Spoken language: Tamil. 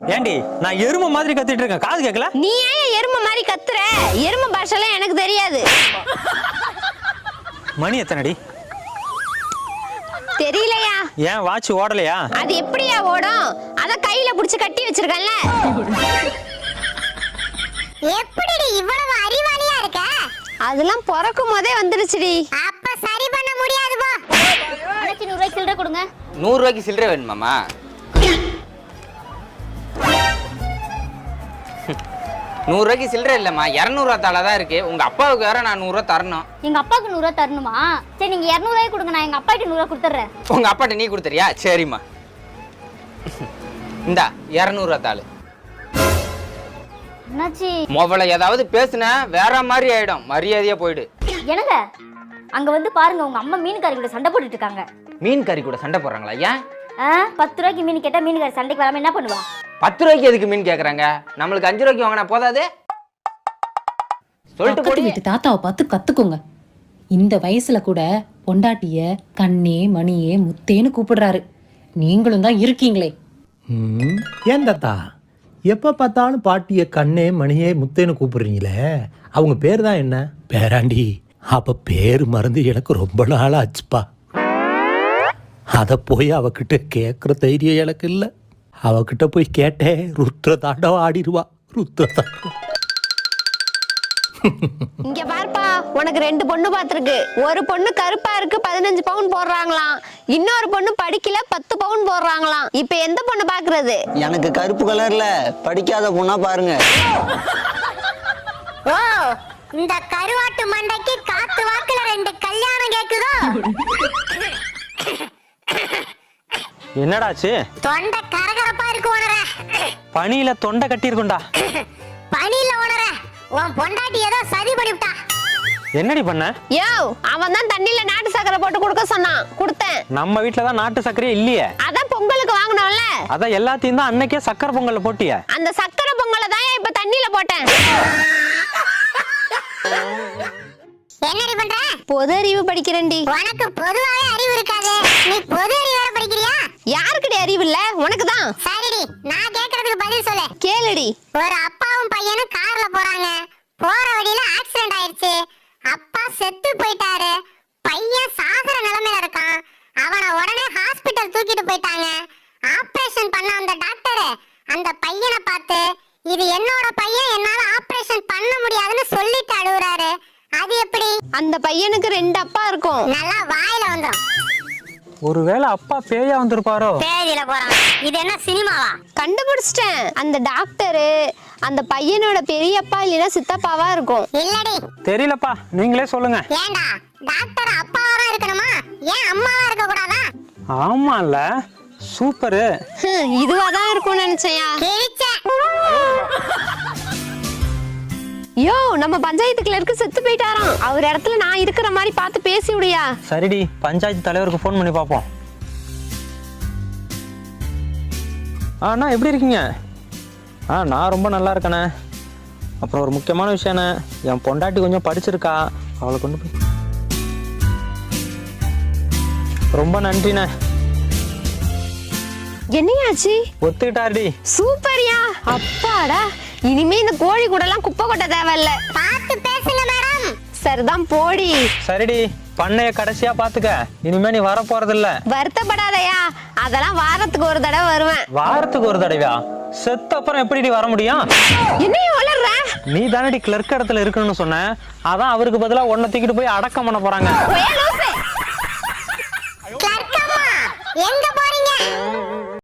ஏண்டி நான் எருமை மாதிரி கத்திட்டு இருக்கேன். காது கேட்கல நீ ஏன் எருமை மாதிரி கத்துற? எருமை பாஷெல்லாம் எனக்கு தெரியாது. மணி எத்தனைடி? தெரியலையா? ஏன் வாட்ச் ஓடலையா? அது எப்படியா ஓடும்? அத கையில புடிச்சு கட்டி வச்சிருக்கேன்ல எப்படிடி இவ்வளவு அறிவாளியா இருக்க? அதெல்லாம் பிறக்கும் போதே வந்துருச்சுடி. அப்ப சரி பண்ண முடியாது போ. நூறு ரூபாய்க்கு சில்லறை கொடுங்க. நூறுரூவாய்க்கு சில்லறை இல்லைம்மா. இரநூறுவா தாளா தான் இருக்கு. உங்க அப்பாவுக்கு வேற நான் நூறுரூவா தரணும். எங்க அப்பாவுக்கு நூறு ரூபா தரணுமா? சரி நீங்க இரநூறுவாய்க்கு கொடுங்க. நான் எங்க அப்பாட்ட நூறு ரூபா கொடுத்துட்றேன். உங்க அப்பாட்ட நீ கொடுத்துறியா? சரிம்மா. இந்தா இரநூறுவா தாள். அண்ணாச்சி மொபைல ஏதாவது பேசுன வேற மாதிரி ஆயிடும். மரியாதையா போயிடு. என்னங்க? அங்க வந்து பாருங்க உங்க அம்மா மீனுக்காரி கூட சண்டை போட்டுட்டு இருக்காங்க. மீன் கறி கூட சண்டை போடுறாங்களா? ஏன்? பத்து ரூபாய்க்கு மீன் கேட்டா மீனுக்காரி சண்டைக்கு வராம என்ன பண்ணுவா? பத்து ரூபாய்க்கு எதுக்கு மீன் கேக்குறாங்க? நம்மளுக்கு அஞ்சு ரூபாய்க்கு வாங்கினா போதாது? சொல்லிட்டு பக்கத்து வீட்டு தாத்தாவை பார்த்து கத்துக்கோங்க. இந்த வயசுல கூட பொண்டாட்டிய கண்ணே மணியே முத்தேன்னு கூப்பிடுறாரு. நீங்களும் தான் இருக்கீங்களே. ம், ஏன் தாத்தா? எப்போ பார்த்தாலும் பாட்டியை கண்ணே மணியே முத்தேன்னு கூப்பிடுறீங்களே? அவங்க பேர் தான் என்ன? பேராண்டி அப்ப பேர் மறந்து எனக்கு ரொம்ப நாள் ஆச்சுப்பா அதை போய் அவகிட்ட கேட்குற தைரியம் எனக்கு இல்லை. அவகிட்ட போய் கேட்டேன் ருத்ர தாண்டவம் ஆடிடுவா ருத்ர தாண்டவம் இங்க பாருப்பா உனக்கு ரெண்டு பொண்ணு பாத்துருக்கு. ஒரு பொண்ணு கருப்பா இருக்கு பதினஞ்சு பவுன் போடுறாங்களாம். இன்னொரு பொண்ணு படிக்கல பத்து பவுன் போடுறாங்களாம். இப்ப எந்த பொண்ணு பாக்குறது? எனக்கு கருப்பு கலர்ல படிக்காத பொண்ணா பாருங்க. ஓ இந்த கருவாட்டு மண்டைக்கு காத்து வாக்குல ரெண்டு கல்யாணம் கேக்குதோ? என்னடாச்சு? தொண்டை கரகரப்பா இருக்கு உணர பனியில தொண்டை கட்டியிருக்கும்டா. பனியில உணர உன் பொண்டாட்டி ஏதோ சதி பண்ணிவிட்டா. என்னடி பண்ண? யோ அவன் தான் தண்ணியில நாட்டு சக்கரை போட்டு கொடுக்க சொன்னான். கொடுத்தேன். நம்ம வீட்ல தான் நாட்டு சர்க்கரையே இல்லையே. அதான் பொங்கலுக்கு வாங்கினோம்ல. அதான் எல்லாத்தையும் தான் அன்னைக்கே சக்கரை பொங்கல்ல போட்டிய. அந்த சக்கரை பொங்கலை தான் இப்ப தண்ணியில போட்டேன்? என்னடி பண்ற? பொது அறிவு படிக்கிறேன்டி. உனக்கு பொதுவாவே அறிவு இருக்காது. நீ பொது அறிவு யாருக்குடி அறிவு இல்ல உனக்கு தான் சரிடி நான் கேக்குறதுக்கு பதில் சொல்லு. கேளுடி. ஒரு அப்பாவும் பையனும் கார்ல போறாங்க. போற வழியில ஆக்சிடென்ட் ஆயிருச்சு. அப்பா செத்து போயிட்டாரு. பையன் சாகுற நிலைமையில இருக்கான். அவனை உடனே ஹாஸ்பிட்டல் தூக்கிட்டு போயிட்டாங்க. ஆபரேஷன் பண்ண அந்த டாக்டர் அந்த பையனை பார்த்து இது என்னோட பையன் என்னால ஆபரேஷன் பண்ண முடியாதுன்னு சொல்லிட்டு அழுகுறாரு. அது எப்படி? அந்த பையனுக்கு ரெண்டு அப்பா இருக்கும். நல்லா வாயில வந்துரும். ஒருவேளை அப்பா பேயா வந்திருப்பாரோ? பேதியில போறான். இது என்ன சினிமாவா? கண்டுபிடிச்சிட்டேன். அந்த டாக்டரு அந்த பையனோட பெரியப்பா இல்லைன்னா சித்தப்பாவா இருக்கும். இல்லடி. தெரியலப்பா. நீங்களே சொல்லுங்க. ஏண்டா? டாக்டர் அப்பாவா தான் இருக்கணுமா? ஏன் அம்மாவா இருக்க கூடாதா ஆமால சூப்பரு. இதுவா தான் இருக்கும்னு நினைச்சேயா யோ நம்ம பஞ்சாயத்து கிளர்க்கு செத்து போயிட்டாராம். அவர் இடத்துல நான் இருக்கிற மாதிரி பார்த்து பேசி விடியா. சரிடி பஞ்சாயத்து தலைவருக்கு ஃபோன் பண்ணி பார்ப்போம். ஆ அண்ணா எப்படி இருக்கீங்க? ஆ நான் ரொம்ப நல்லா இருக்கேண்ணே அப்புறம் ஒரு முக்கியமான விஷயண்ணே என் பொண்டாட்டி கொஞ்சம் படிச்சிருக்கா. அவளை கொண்டு போய் ரொம்ப நன்றிண்ணே. என்னையாச்சு? ஒத்துக்கிட்டாருடி. சூப்பர்யா. அப்பாடா. இனிமே இந்த கோழி கூட எல்லாம் குப்பை கொட்ட தேவையில்ல. பார்த்து பேசுங்க மேடம். சரிதான் போடி. சரிடி பண்ணைய கடைசியா பாத்துக்க இனிமே நீ வர போறது இல்ல வருத்தப்படாதயா. அதெல்லாம் வாரத்துக்கு ஒரு தடவை வருவேன். வாரத்துக்கு ஒரு தடவையா? செத்து அப்புறம் எப்படி வர முடியும்? என்னையும் வளர்ற நீ தானடி கிளர்க் இடத்துல இருக்கணும்னு சொன்ன. அதான் அவருக்கு பதிலா உன்னை தூக்கிட்டு போய் அடக்கம் பண்ண போறாங்க. எங்க போறீங்க?